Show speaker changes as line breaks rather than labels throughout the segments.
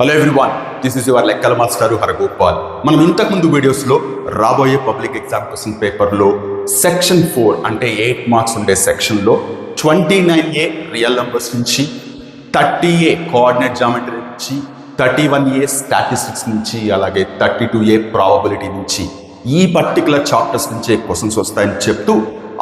Hello everyone this is your లెక్కల master Haragopal. మనం ఇంతకుముందు వీడియోస్లో రాబోయే పబ్లిక్ ఎగ్జామ్ క్వశ్చన్ పేపర్లో సెక్షన్ ఫోర్ అంటే ఎయిట్ మార్క్స్ ఉండే సెక్షన్లో twenty nine A real numbers నుంచి థర్టీ ఏ కోఆర్డినేట్ జామెట్రీ నుంచి థర్టీ వన్ ఏ స్టాటిస్టిక్స్ నుంచి అలాగే థర్టీ టూ ఏ ప్రాబబిలిటీ నుంచి ఈ పర్టికులర్ చాప్టర్స్ నుంచే క్వశ్చన్స్ వస్తాయని చెప్తూ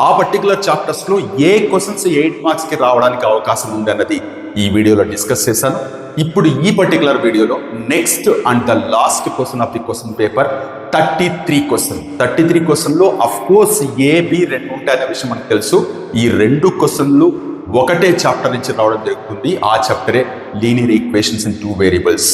ఆ పర్టికులర్ చాప్టర్స్లో ఏ క్వశ్చన్స్ ఎయిట్ మార్క్స్కి రావడానికి అవకాశం ఉంది అన్నది ఈ వీడియోలో డిస్కస్ చేశాను. ఇప్పుడు ఈ పర్టికులర్ వీడియోలో next and the last question of the question paper thirty three question thirty three క్వశ్చన్లో అఫ్ కోర్స్ ఏ బి రెండు ఉంటాయనే విషయం మనకు తెలుసు. ఈ రెండు క్వశ్చన్లు ఒకటే చాప్టర్ నుంచి రావడం జరుగుతుంది. ఆ చాప్టరే linear equations in two variables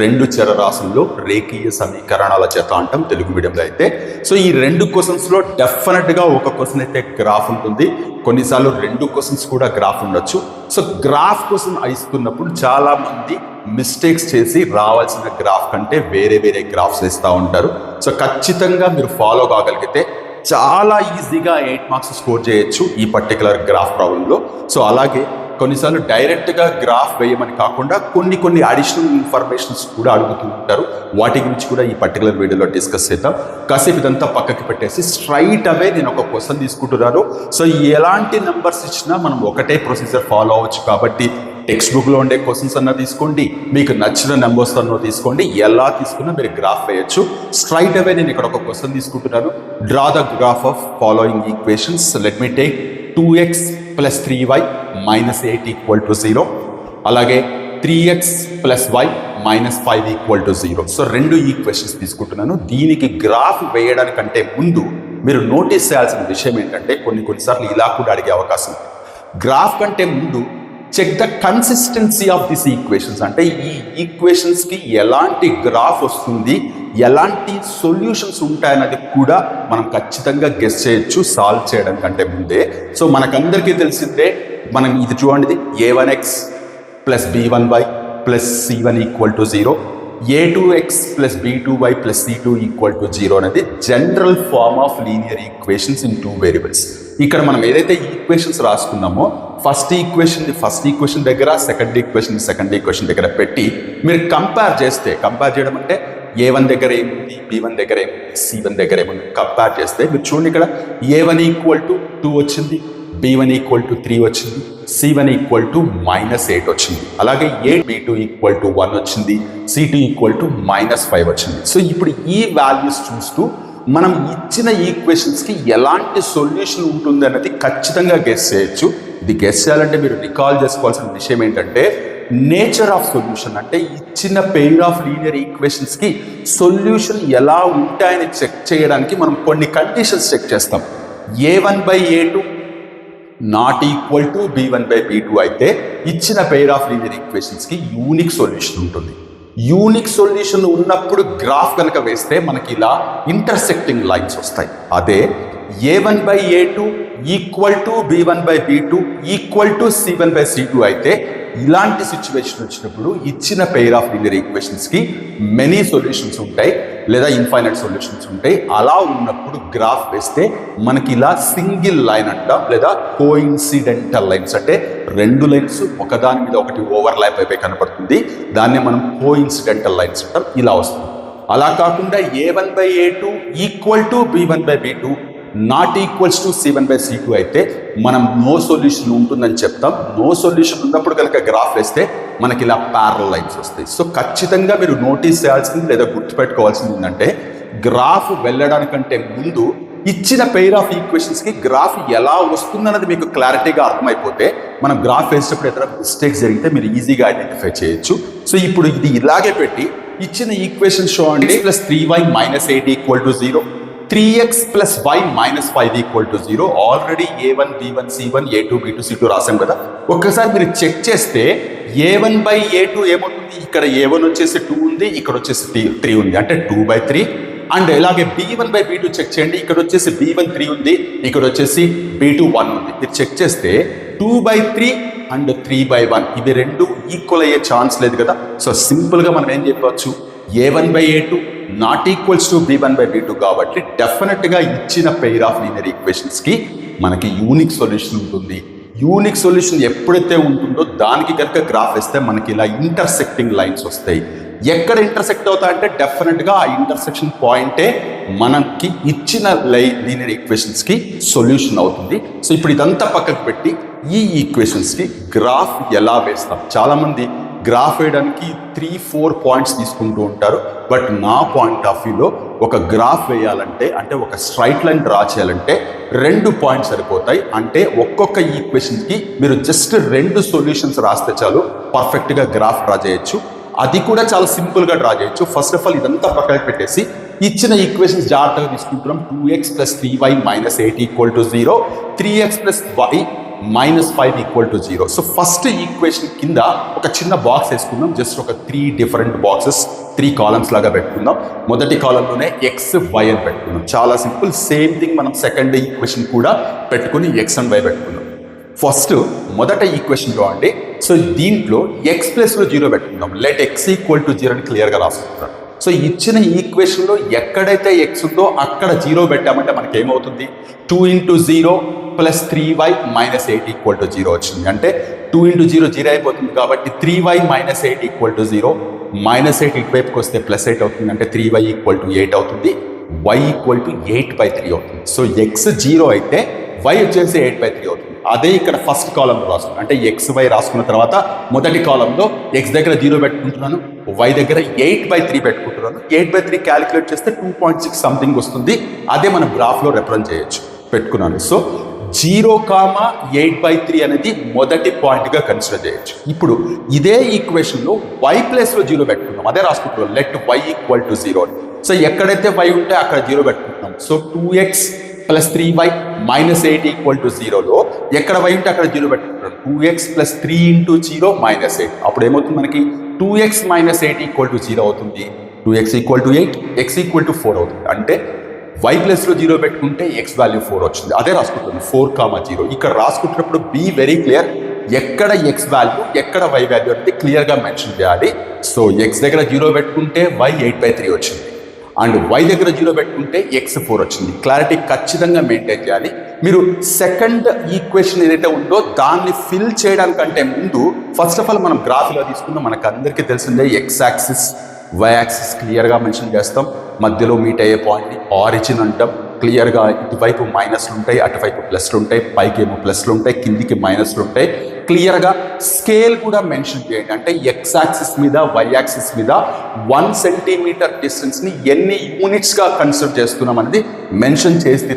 రెండు చరరాశుల్లో రేఖీయ సమీకరణాల చేత అంటాం తెలుగు మీడియంలో అయితే. సో ఈ రెండు క్వశ్చన్స్లో డెఫినెట్గా ఒక క్వశ్చన్ అయితే గ్రాఫ్ ఉంటుంది. కొన్నిసార్లు రెండు క్వశ్చన్స్ కూడా గ్రాఫ్ ఉండొచ్చు. సో గ్రాఫ్ క్వశ్చన్ ఇస్తున్నప్పుడు చాలామంది మిస్టేక్స్ చేసి రావాల్సిన గ్రాఫ్ కంటే వేరే వేరే గ్రాఫ్స్ ఇస్తూ ఉంటారు. సో ఖచ్చితంగా మీరు ఫాలో కాగలిగితే చాలా ఈజీగా ఎయిట్ మార్క్స్ స్కోర్ చేయొచ్చు ఈ పర్టికులర్ గ్రాఫ్ ప్రాబ్లంలో సో అలాగే కొన్నిసార్లు డైరెక్ట్గా గ్రాఫ్ వేయమని కాకుండా కొన్ని కొన్ని అడిషనల్ ఇన్ఫర్మేషన్స్ కూడా అడుగుతూ ఉంటారు వాటి గురించి కూడా ఈ పర్టికులర్ వీడియోలో డిస్కస్ చేద్దాం. కాసేపు ఇదంతా పక్కకి పెట్టేసి స్ట్రైట్ అవే నేను ఒక క్వశ్చన్ తీసుకుంటున్నాను. సో ఎలాంటి నెంబర్స్ ఇచ్చినా మనం ఒకటే ప్రొసీజర్ ఫాలో అవ్వచ్చు కాబట్టి టెక్స్ట్ బుక్లో ఉండే క్వశ్చన్స్ అన్న తీసుకోండి మీకు నచ్చిన నెంబర్స్ అన్న తీసుకోండి ఎలా తీసుకున్నా మీరు గ్రాఫ్ వేయచ్చు. స్ట్రైట్ అవే నేను ఇక్కడ ఒక క్వశ్చన్ తీసుకుంటున్నాను. Draw the graph of following equations let me take two x plus three y minus eight equal to zero అలాగే three x plus y minus five equal to zero so రెండు equations తీసుకుంటున్నాను. దీనికి graph వేయడానికంటే ముందు మీరు notice చేయాల్సిన విషయం ఏంటంటే కొన్ని కొన్నిసార్లు ఇలా కూడా అడిగే అవకాశం గ్రాఫ్ కంటే ముందు check the consistency of this equations అంటే ఈ ఈక్వేషన్స్కి ఎలాంటి గ్రాఫ్ వస్తుంది ఎలాంటి సొల్యూషన్స్ ఉంటాయన్నది కూడా మనం ఖచ్చితంగా గెస్ చేయొచ్చు సాల్వ్ చేయడం కంటే ముందే. సో మనకందరికీ తెలిసిందే మనం ఇది చూడండి a one x plus b one y plus c one equal to zero a two x plus b two y plus c two equal to zero అనేది general form of linear equations in two variables ఇక్కడ మనం ఏదైతే equations రాసుకున్నామో first ఈక్వేషన్ని first equation దగ్గర second equation second equation దగ్గర పెట్టి మీరు కంపేర్ చేస్తే కంపేర్ చేయడం అంటే ఏ వన్ దగ్గర ఏముంది బి వన్ దగ్గర ఏముంది సి వన్ దగ్గర ఏముంది కంపేర్ చేస్తే మీరు చూడండి ఇక్కడ a one equal to two వచ్చింది b one equal to three వచ్చింది c one equal to minus eight వచ్చింది. అలాగే a b two equal to one వచ్చింది c two equal to minus five వచ్చింది. సో ఇప్పుడు ఈ వాల్యూస్ చూస్తూ మనం ఇచ్చిన ఈక్వేషన్స్కి ఎలాంటి సొల్యూషన్ ఉంటుంది అన్నది ఖచ్చితంగా గెస్ చేయొచ్చు. ఇది గెస్ చేయాలంటే మీరు రికాల్ చేసుకోవాల్సిన విషయం ఏంటంటే నేచర్ ఆఫ్ సొల్యూషన్ అంటే ఇచ్చిన పెయిర్ ఆఫ్ లీనియర్ ఈక్వేషన్స్కి సొల్యూషన్ ఎలా ఉంటాయని చెక్ చేయడానికి మనం కొన్ని కండిషన్స్ చెక్ చేస్తాం. A one by a two not equal to b one by b two అయితే ఇచ్చిన పెయిర్ ఆఫ్ లీనియర్ ఈక్వేషన్స్కి యూనిక్ సొల్యూషన్ ఉంటుంది. యూనిక్ సొల్యూషన్ ఉన్నప్పుడు గ్రాఫ్ కనుక వేస్తే మనకి ఇలా ఇంటర్సెక్టింగ్ లైన్స్ వస్తాయి. అదే a one by a two equal to b one by b two equal to c one by c two అయితే ఇలాంటి సిచ్యువేషన్ వచ్చినప్పుడు ఇచ్చిన పెయిర్ ఆఫ్ లీనియర్ ఈక్వేషన్స్కి మెనీ సొల్యూషన్స్ ఉంటాయి. లేదా ఇన్ఫైనైట్ సొల్యూషన్స్ ఉంటాయి అలా ఉన్నప్పుడు గ్రాఫ్ వేస్తే మనకి ఇలా సింగిల్ లైన్ అంటాం లేదా కోఇన్సిడెంటల్ లైన్స్ అంటే రెండు లైన్స్ ఒకదాని మీద ఒకటి ఓవర్ ల్యాప్ అయిపోయి కనపడుతుంది. దాన్ని మనం కోఇన్సిడెంటల్ లైన్స్ అంటాం. ఇలా వస్తుంది. అలా కాకుండా a one by a two equal to b one by b two not equals to c one by c two అయితే మనం నో సొల్యూషన్ ఉంటుందని చెప్తాం. నో సొల్యూషన్ ఉన్నప్పుడు కనుక గ్రాఫ్ వేస్తే మనకి ఇలా ప్యారల్ లైన్స్ వస్తాయి. సో ఖచ్చితంగా మీరు నోటీస్ చేయాల్సింది లేదా గుర్తుపెట్టుకోవాల్సింది ఏంటంటే గ్రాఫ్ వెళ్ళడానికంటే ముందు ఇచ్చిన పెయిర్ ఆఫ్ ఈక్వేషన్స్కి గ్రాఫ్ ఎలా వస్తుందన్నది మీకు క్లారిటీగా అర్థమైపోతే మనం గ్రాఫ్ వేసేటప్పుడు ఏదైనా మిస్టేక్స్ జరిగితే మీరు ఈజీగా ఐడెంటిఫై చేయొచ్చు. సో ఇప్పుడు ఇది ఇలాగే పెట్టి ఇచ్చిన ఈక్వేషన్ అండి plus three y minus eight equal to zero three x plus y minus five equal to zero already a one b one c one a two b two c two రాసాం కదా. ఒక్కసారి మీరు check చేస్తే a one by a two ఏమవుతుంది ఇక్కడ ఏ one వచ్చేసి two ఉంది ఇక్కడ వచ్చేసి త్రీ త్రీ ఉంది. అంటే టూ బై త్రీ అండ్ ఇలాగే b one by b two check చేయండి. ఇక్కడ వచ్చేసి బి వన్ త్రీ ఉంది ఇక్కడ వచ్చేసి బి టూ వన్ ఉంది. మీరు చెక్ చేస్తే two by three and three by one ఇవి రెండు ఈక్వల్ అయ్యే ఛాన్స్ లేదు కదా. సో సింపుల్గా మనం ఏం చెప్పవచ్చు? A one by a two not equals to b one by b two కాబట్టి డెఫినెట్గా ఇచ్చిన పెయిర్ ఆఫ్ లీనియర్ ఈక్వేషన్స్కి మనకి యూనిక్ సొల్యూషన్ ఉంటుంది. యూనిక్ సొల్యూషన్ ఎప్పుడైతే ఉంటుందో దానికి కనుక గ్రాఫ్ వేస్తే మనకి ఇలా ఇంటర్సెక్టింగ్ లైన్స్ వస్తాయి. ఎక్కడ ఇంటర్సెక్ట్ అవుతా అంటే డెఫినెట్గా ఆ ఇంటర్సెక్షన్ పాయింటే మనకి ఇచ్చిన లై లీనియర్ ఈక్వేషన్స్కి సొల్యూషన్ అవుతుంది. సో ఇప్పుడు ఇదంతా పక్కకు పెట్టి ఈ ఈక్వేషన్స్కి గ్రాఫ్ ఎలా వేస్తాం? చాలామంది గ్రాఫ్ వేయడానికి త్రీ ఫోర్ పాయింట్స్ తీసుకుంటూ ఉంటారు. బట్ నా పాయింట్ ఆఫ్ వ్యూలో ఒక గ్రాఫ్ వేయాలంటే అంటే ఒక స్ట్రైట్ లైన్ డ్రా చేయాలంటే రెండు పాయింట్స్ సరిపోతాయి. అంటే ఒక్కొక్క ఈక్వేషన్కి మీరు జస్ట్ రెండు సొల్యూషన్స్ రాస్తే చాలు పర్ఫెక్ట్గా గ్రాఫ్ డ్రా చేయొచ్చు. అది కూడా చాలా సింపుల్గా డ్రా చేయొచ్చు. ఫస్ట్ ఆఫ్ ఆల్ ఇదంతా పక్కన పెట్టేసి ఇచ్చిన ఈక్వేషన్స్ జాగ్రత్తగా తీసుకుంటున్నాం. Two x plus three y minus eight equal to zero three x plus y minus five equal to zero so first equation కింద ఒక చిన్న బాక్స్ వేసుకుందాం. జస్ట్ ఒక three different boxes three columns లాగా పెట్టుకుందాం. మొదటి కాలంలోనే ఎక్స్ వై అని పెట్టుకుందాం. చాలా సింపుల్ సేమ్ థింగ్ మనం సెకండ్ ఈక్వేషన్ కూడా పెట్టుకుని ఎక్స్ అండ్ వై పెట్టుకుందాం. ఫస్ట్ మొదట ఈక్వేషన్లో అండి. సో దీంట్లో ఎక్స్ ప్లస్లో జీరో పెట్టుకుందాం. Let x equal to zero అని క్లియర్గా రాసుకుంటాం సో ఇచ్చిన ఈక్వేషన్లో ఎక్కడైతే ఎక్స్ ఉందో అక్కడ జీరో పెట్టామంటే మనకి ఏమవుతుంది two into zero plus three y minus eight equal to zero వచ్చింది. అంటే టూ ఇంటూ జీరో జీరో అయిపోతుంది కాబట్టి three y minus eight equal to zero minus eight ఇటువైపుకి వస్తే ప్లస్ ఎయిట్ అవుతుంది. అంటే three y equal to eight అవుతుంది. Y equal to eight by three అవుతుంది. So X zero అయితే వై వచ్చేసి ఎయిట్ బై త్రీ అవుతుంది. అదే ఇక్కడ ఫస్ట్ కాలంలో రాసుకున్నాను అంటే ఎక్స్ వై రాసుకున్న తర్వాత మొదటి కాలంలో ఎక్స్ దగ్గర జీరో పెట్టుకుంటున్నాను వై దగ్గర ఎయిట్ బై త్రీ పెట్టుకుంటున్నాను. ఎయిట్ బై త్రీ క్యాలిక్యులేట్ చేస్తే టూ పాయింట్ సిక్స్ సంథింగ్ వస్తుంది. అదే మనం గ్రాఫ్లో రెఫరెన్స్ చేయొచ్చు. పెట్టుకున్నాను. So zero comma eight by three అనేది మొదటి పాయింట్గా కన్సిడర్ చేయొచ్చు. ఇప్పుడు ఇదే ఈక్వేషన్లో వై ప్లేస్లో జీరో పెట్టుకుంటాం అదే రాసుకుంటున్నాం. Let y equal to zero so ఎక్కడైతే వై ఉంటే అక్కడ జీరో పెట్టుకుంటున్నాం. So two x plus three y minus eight equal to జీరోలో ఎక్కడ వై ఉంటే అక్కడ జీరో పెట్టుకుంటారు two x plus three into zero minus eight అప్పుడు ఏమవుతుంది మనకి? Two x minus eight equal to zero అవుతుంది. Two x equal to eight x equal to four అవుతుంది. అంటే వై ప్లస్లో జీరో పెట్టుకుంటే ఎక్స్ వాల్యూ ఫోర్ వచ్చింది. అదే రాసుకుంటుంది. ఫోర్ కామా జీరో ఇక్కడ రాసుకుంటున్నప్పుడు బీ వెరీ క్లియర్ ఎక్కడ ఎక్స్ వాల్యూ ఎక్కడ వై వాల్యూ అనేది క్లియర్గా మెన్షన్ చేయాలి. సో ఎక్స్ దగ్గర జీరో పెట్టుకుంటే వై ఎయిట్ బై త్రీ వచ్చింది. అండ్ వై దగ్గర జీరో పెట్టుకుంటే ఎక్స్ ఫోర్ వచ్చింది. క్లారిటీ ఖచ్చితంగా మెయింటైన్ చేయాలి. మీరు సెకండ్ ఈక్వేషన్ ఏదైతే ఉందో దాన్ని ఫిల్ చేయడానికంటే ముందు ఫస్ట్ ఆఫ్ ఆల్ మనం గ్రాఫ్లో తీసుకుందాం. మనకు అందరికీ తెలిసిందే ఎక్స్ యాక్సిస్ వై యాక్సిస్ క్లియర్గా మెన్షన్ చేస్తాం. మధ్యలో మీట్ అయ్యే పాయింట్ని ఆరిజిన్ అంటాం. క్లియర్గా ఇటువైపు మైనస్లు ఉంటాయి అటువైపు ప్లస్లు ఉంటాయి పైకి ఏమో ప్లస్లు ఉంటాయి కిందికి మైనస్లు ఉంటాయి. క్లియర్గా స్కేల్ కూడా మెన్షన్ చేయండి. అంటే ఎక్స్ యాక్సిస్ మీద వై యాక్సిస్ మీద వన్ సెంటీమీటర్ డిస్టెన్స్ని ఎన్ని యూనిట్స్గా కన్సిడర్ చేస్తున్నాం అనేది మెన్షన్ చేసి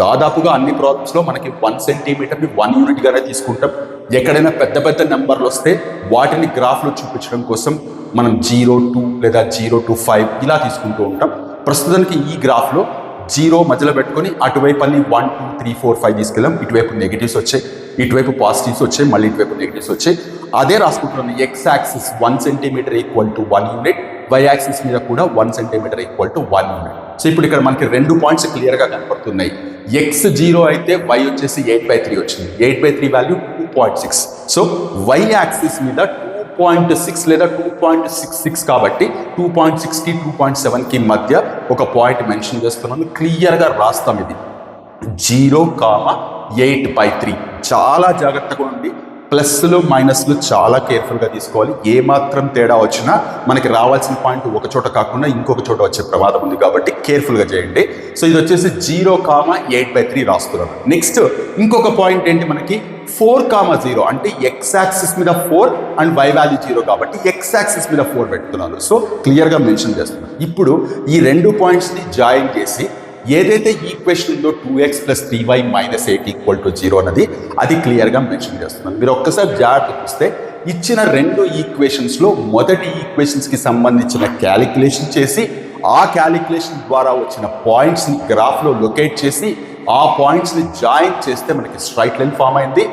దాదాపుగా అన్ని ప్రాబ్లమ్స్లో మనకి వన్ సెంటీమీటర్ని వన్ యూనిట్గానే తీసుకుంటాం. ఎక్కడైనా పెద్ద పెద్ద నెంబర్లు వస్తే వాటిని గ్రాఫ్లో చూపించడం కోసం మనం జీరో టూ లేదా జీరో టూ ఫైవ్ ఇలా తీసుకుంటూ ఉంటాం. ప్రస్తుతానికి ఈ గ్రాఫ్లో జీరో మధ్యలో పెట్టుకొని అటువైపు అన్ని one two three four five తీసుకెళ్ళాం. ఇటువైపు నెగిటివ్స్ వచ్చాయి. ఇటువైపు పాజిటివ్స్ వచ్చాయి. మళ్ళీ ఇటువైపు నెగిటివ్స్ వచ్చాయి. అదే రాసుకుంటున్నాను. X axis one centimetre equal to one unit y axis మీద కూడా one centimetre equal to one unit so ఇప్పుడు ఇక్కడ మనకి రెండు పాయింట్స్ క్లియర్గా కనపడుతున్నాయి. ఎక్స్ జీరో అయితే వై వచ్చేసి ఎయిట్ బై త్రీ వచ్చింది. Eight by three value two point six so y axis మీద టూ పాయింట్ సిక్స్ లేదా టూ పాయింట్ సిక్స్ సిక్స్ కాబట్టి టూ పాయింట్ సిక్స్కి టూ పాయింట్ సెవెన్కి మధ్య ఒక పాయింట్ మెన్షన్ చేస్తున్నాను. క్లియర్గా రాస్తాం ఇది. Zero comma eight by three. చాలా జాగ్రత్తగా ఉండి ప్లస్లు మైనస్లు చాలా కేర్ఫుల్గా తీసుకోవాలి. ఏ మాత్రం తేడా వచ్చినా మనకి రావాల్సిన పాయింట్ ఒక చోట కాకుండా ఇంకొక చోట వచ్చే ప్రమాదం ఉంది కాబట్టి కేర్ఫుల్గా చేయండి. సో ఇది వచ్చేసి zero comma eight by three రాస్తున్నాను. నెక్స్ట్ ఇంకొక పాయింట్ ఏంటి మనకి? ఫోర్ కామ జీరో అంటే ఎక్స్ యాక్సిస్ మీద four and y value zero కాబట్టి ఎక్స్ యాక్సిస్ మీద ఫోర్ పెడుతున్నాను సో క్లియర్గా మెన్షన్ చేస్తున్నాను ఇప్పుడు ఈ రెండు పాయింట్స్ని జాయిన్ చేసి ఏదైతే ఈక్వేషన్ ఉందో two x plus three y minus eight equal to zero అన్నది అది క్లియర్గా మెన్షన్ చేస్తున్నాను మీరు ఒక్కసారి జాగ్రత్త చూస్తే ఇచ్చిన రెండు ఈక్వేషన్స్లో మొదటి ఈక్వేషన్స్కి సంబంధించిన క్యాలిక్యులేషన్ చేసి ఆ క్యాలిక్యులేషన్ ద్వారా వచ్చిన పాయింట్స్ని గ్రాఫ్లో లొకేట్ చేసి ఆ పాయింట్స్ని జాయిన్ చేస్తే మనకి స్ట్రైట్ లైన్ ఫామ్ అయింది.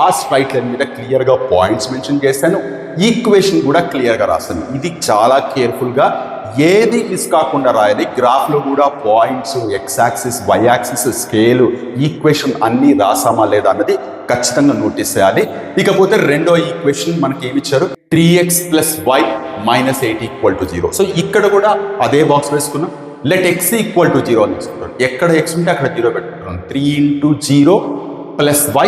ఆ స్ట్రైట్ లైన్ మీద క్లియర్గా పాయింట్స్ మెన్షన్ చేశాను. ఈక్వేషన్ కూడా క్లియర్గా రాశాను. ఇది చాలా కేర్ఫుల్గా ఏది మిస్ కాకుండా రాయాలి గ్రాఫ్లో కూడా points x axis y axis scale equation అన్నీ రాసామా లేదా అన్నది ఖచ్చితంగా నోటీస్ చేయాలి ఇకపోతే రెండో ఈక్వేషన్ మనకి ఏమి ఇచ్చారు? Three x plus y minus eight equal to zero so ఇక్కడ కూడా అదే బాక్స్ వేసుకున్నాం. Let x equal to zero అని తీసుకుంటాం ఎక్కడ ఎక్స్ ఉంటే అక్కడ జీరో పెట్టుకుంటాం three into zero plus y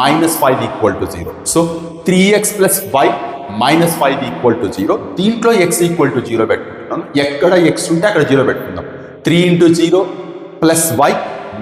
minus five equal to zero so three x plus y minus five equal to zero దీంట్లో ఎక్స్ ఈక్వల్ టు జీరో పెట్టుకుంటున్నాను ఎక్కడ X ఉంటే అక్కడ జీరో పెట్టుకుందాం. Three into zero plus y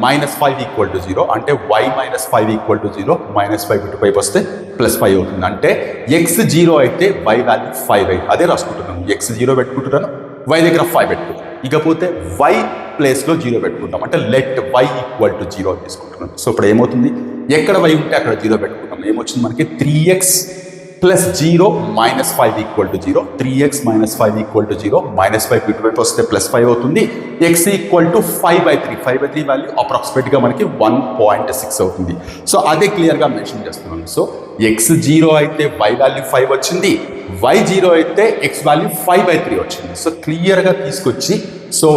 minus five equal to zero అంటే y minus five equal to zero minus five ఇటు పైపు వస్తే ప్లస్ ఫైవ్ అవుతుంది. అంటే ఎక్స్ జీరో అయితే వై వాల్యూ ఫైవ్ అయ్యి అదే రాసుకుంటున్నాను ఎక్స్ జీరో పెట్టుకుంటున్నాను. వై దగ్గర ఫైవ్ పెట్టుకుంటాను ఇకపోతే వై ప్లేస్లో జీరో పెట్టుకుంటాం. అంటే let y equal to zero తీసుకుంటున్నాం. సో ఇప్పుడు ఏమవుతుంది? ఎక్కడ వై ఉంటే అక్కడ జీరో పెట్టుకుంటాం. ఏమొచ్చింది మనకి? Three x plus zero minus five equal to zero three x minus five equal to zero minus five ఇటువైపు వస్తే ప్లస్ ఫైవ్ అవుతుంది. X equal to five by three five by three value అప్రాక్సిమేట్గా మనకి one point six అవుతుంది. So అదే క్లియర్గా mention చేస్తున్నాను. So X zero అయితే వై వాల్యూ ఫైవ్ వచ్చింది. వై జీరో అయితే x value five by three వచ్చింది. సో క్లియర్గా తీసుకొచ్చి సో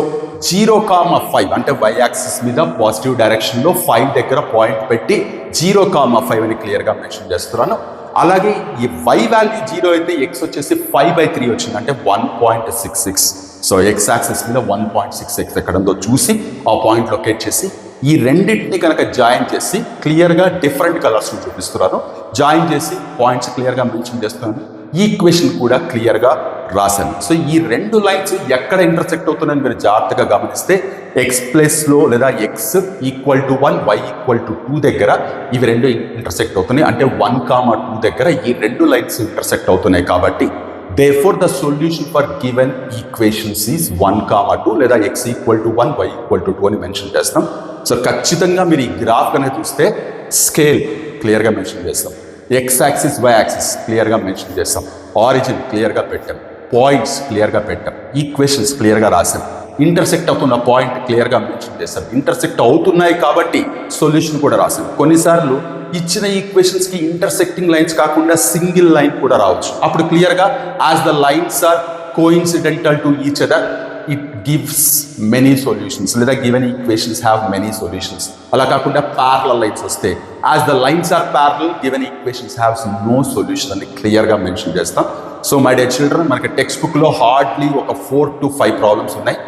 జీరో కామ ఫైవ్ అంటే వై యాక్సిస్ మీద పాజిటివ్ డైరెక్షన్లో ఫైవ్ దగ్గర పాయింట్ పెట్టి జీరో కామ ఫైవ్ అని క్లియర్గా మెన్షన్ చేస్తున్నాను. అలాగే ఈ వై వాల్యూ జీరో అయితే ఎక్స్ వచ్చేసి ఫైవ్ బై త్రీ వచ్చింది. అంటే one point six six so x axis మీద వన్ పాయింట్ సిక్స్ ఎక్స్ ఎక్కడందో చూసి ఆ పాయింట్ లొకేట్ చేసి ఈ రెండింటిని కనుక జాయిన్ చేసి క్లియర్గా డిఫరెంట్ కలర్స్ చూపిస్తున్నారు. జాయిన్ చేసి పాయింట్స్ క్లియర్గా మెన్షన్ చేస్తున్నాను. ఈక్వేషన్ కూడా క్లియర్గా రాశాను. సో ఈ రెండు లైన్స్ ఎక్కడ ఇంటర్సెక్ట్ అవుతున్నాయని మీరు జాగ్రత్తగా గమనిస్తే ఎక్స్ ప్లేస్లో లేదా x equal to one y equal to two దగ్గర ఇవి రెండు ఇంటర్సెక్ట్ అవుతున్నాయి. అంటే వన్ కామా టూ దగ్గర ఈ రెండు లైన్స్ ఇంటర్సెక్ట్ అవుతున్నాయి కాబట్టి therefore the solution for given equations is one comma two లేదా x equal to one y equal to two అని మెన్షన్ చేస్తాం. సో ఖచ్చితంగా మీరు ఈ గ్రాఫ్ అనేది చూస్తే స్కేల్ క్లియర్గా మెన్షన్ చేస్తాం. ఎక్స్ యాక్సిస్ వై యాక్సిస్ క్లియర్గా మెన్షన్ చేస్తాం. ఆరిజిన్ క్లియర్గా పెట్టాం. పాయింట్స్ క్లియర్గా పెట్టాం. ఈక్వేషన్స్ క్లియర్గా రాసాం ఇంటర్సెక్ట్ అవుతున్న పాయింట్ క్లియర్గా మెన్షన్ చేస్తాం. ఇంటర్సెక్ట్ అవుతున్నాయి కాబట్టి సొల్యూషన్ కూడా రాసాం కొన్నిసార్లు ఇచ్చిన ఈక్వేషన్స్కి ఇంటర్సెక్టింగ్ లైన్స్ కాకుండా సింగిల్ లైన్ కూడా రావచ్చు. అప్పుడు క్లియర్గా as the lines are coincidental to each other it gives many solutions లేదా given equations have many solutions అలా కాకుండా ప్యారల లైన్స్ వస్తే as the lines are parallel given equations haves no solution అని క్లియర్గా మెన్షన్ చేస్తాం. సో మై డే చిల్డ్రన్ మనకి text బుక్లో hardly ఒక ఫోర్ టు ఫైవ్ ప్రాబ్లమ్స్ ఉన్నాయి.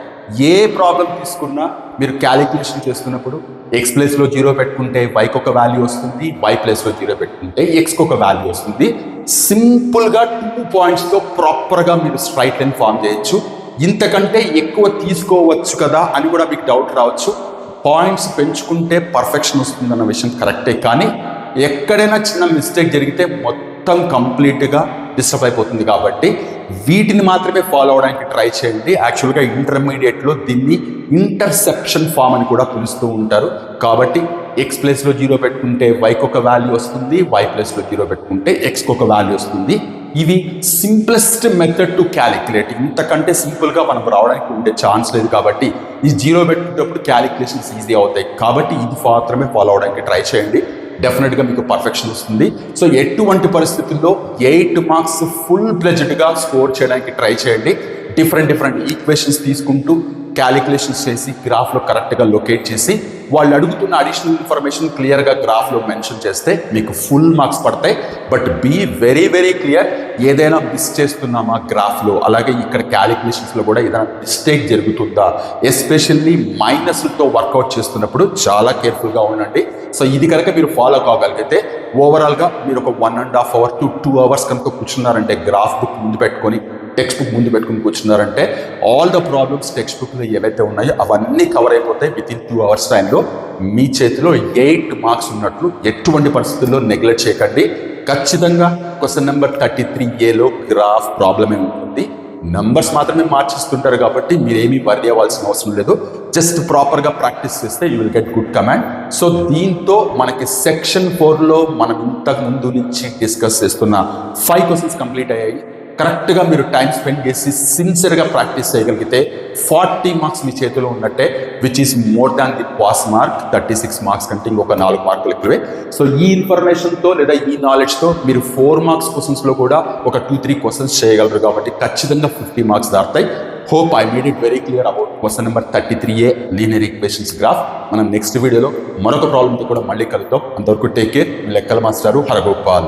ఏ ప్రాబ్లం తీసుకున్నా మీరు క్యాలిక్యులేషన్ చేస్తున్నప్పుడు ఎక్స్ ప్లేస్లో జీరో పెట్టుకుంటే వైకి ఒక వాల్యూ వస్తుంది వై ప్లేస్లో జీరో పెట్టుకుంటే ఎక్స్కి ఒక వాల్యూ వస్తుంది. సింపుల్గా టూ పాయింట్స్తో ప్రాపర్గా మీరు స్ట్రైట్ లైన్ ఫామ్ చేయొచ్చు. ఇంతకంటే ఎక్కువ తీసుకోవచ్చు కదా అని కూడా మీకు డౌట్ రావచ్చు. పాయింట్స్ పెంచుకుంటే పర్ఫెక్షన్ వస్తుందన్న విషయం కరెక్టే కానీ ఎక్కడైనా చిన్న మిస్టేక్ జరిగితే మొత్తం కంప్లీట్గా డిస్టర్బ్ అయిపోతుంది కాబట్టి వీటిని మాత్రమే ఫాలో అవడానికి ట్రై చేయండి. యాక్చువల్గా ఇంటర్మీడియట్లో దీన్ని ఇంటర్సెప్షన్ ఫామ్ అని కూడా పిలుస్తూ ఉంటారు. కాబట్టి ఎక్స్ ప్లేస్లో జీరో పెట్టుకుంటే వైకి ఒక వాల్యూ వస్తుంది వై ప్లేస్లో జీరో పెట్టుకుంటే ఎక్స్కి ఒక వాల్యూ వస్తుంది. ఇవి సింప్లెస్ట్ మెథడ్ టు క్యాలిక్యులేట్ ఇంతకంటే సింపుల్గా మనకు రావడానికి ఉండే ఛాన్స్ లేదు కాబట్టి ఈ జీరో పెట్టేటప్పుడు క్యాలిక్యులేషన్స్ ఈజీ అవుతాయి. కాబట్టి ఇది మాత్రమే ఫాలో అవడానికి ట్రై చేయండి. డెఫినెట్గా మీకు పర్ఫెక్షన్ వస్తుంది. సో ఎటువంటి పరిస్థితుల్లో ఎయిట్ మార్క్స్ ఫుల్ ప్లెజెడ్గా స్కోర్ చేయడానికి ట్రై చేయండి. డిఫరెంట్ డిఫరెంట్ ఈక్వేషన్స్ తీసుకుంటూ క్యాలిక్యులేషన్స్ చేసి గ్రాఫ్లో కరెక్ట్గా లొకేట్ చేసి వాళ్ళు అడుగుతున్న అడిషనల్ ఇన్ఫర్మేషన్ క్లియర్గా గ్రాఫ్లో మెన్షన్ చేస్తే మీకు ఫుల్ మార్క్స్ పడతాయి. But be very very clear ఏదైనా మిస్ చేస్తున్నామా గ్రాఫ్లో అలాగే ఇక్కడ క్యాలిక్యులేషన్స్లో కూడా ఏదైనా మిస్టేక్ జరుగుతుందా? ఎస్పెషల్లీ మైనస్తో వర్కౌట్ చేస్తున్నప్పుడు చాలా కేర్ఫుల్గా ఉండండి. సో ఇది కనుక మీరు ఫాలో కాగలిగితే ఓవరాల్గా మీరు ఒక one and half hour to two hours కనుక కూర్చున్నారంటే గ్రాఫ్ బుక్ ముందు పెట్టుకొని టెక్స్ట్ బుక్ ముందు పెట్టుకుని కూర్చున్నారంటే ఆల్ ద ప్రాబ్లమ్స్ టెక్స్ట్ బుక్లో ఏవైతే ఉన్నాయో అవన్నీ కవర్ అయిపోతాయి విత్ ఇన్ టూ అవర్స్ టైంలో. మీ చేతిలో ఎయిట్ మార్క్స్ ఉన్నట్లు ఎటువంటి పరిస్థితుల్లో నెగ్లెక్ట్ చేయకండి. ఖచ్చితంగా క్వశ్చన్ నెంబర్ థర్టీ త్రీ ఏలో గ్రాఫ్ ప్రాబ్లమే ఉంటుంది? నంబర్స్ మాత్రమే మార్చిస్తుంటారు కాబట్టి మీరేమీ వర్రీ అవ్వాల్సిన అవసరం లేదు. జస్ట్ ప్రాపర్గా ప్రాక్టీస్ చేస్తే you will get good command. So దీంతో మనకి సెక్షన్ ఫోర్లో మనం ఇంతకు ముందు నుంచి డిస్కస్ చేస్తున్న ఫైవ్ క్వశ్చన్స్ కంప్లీట్ అయ్యాయి. కరెక్ట్గా మీరు టైం స్పెండ్ చేసి సిన్సియర్గా ప్రాక్టీస్ చేయగలిగితే ఫార్టీ మార్క్స్ మీ చేతిలో ఉన్నట్టే which is more than the pass mark thirty six marks కంటే ఇంకొక నాలుగు మార్కులు ఎక్కువే. సో ఈ ఇన్ఫర్మేషన్తో లేదా ఈ నాలెడ్జ్తో మీరు ఫోర్ మార్క్స్ క్వశ్చన్స్లో కూడా ఒక టూ త్రీ క్వశ్చన్స్ చేయగలరు కాబట్టి ఖచ్చితంగా fifty marks దాటుతాయి. Hope I made it very clear about question number thirty three A linear equations graph మనం నెక్స్ట్ వీడియోలో మరొక ప్రాబ్లంతో కూడా మళ్ళీ కలుద్దాం. అంతవరకు టేక్ కేర్ లెక్కల మాస్టారు హరగోపాల్.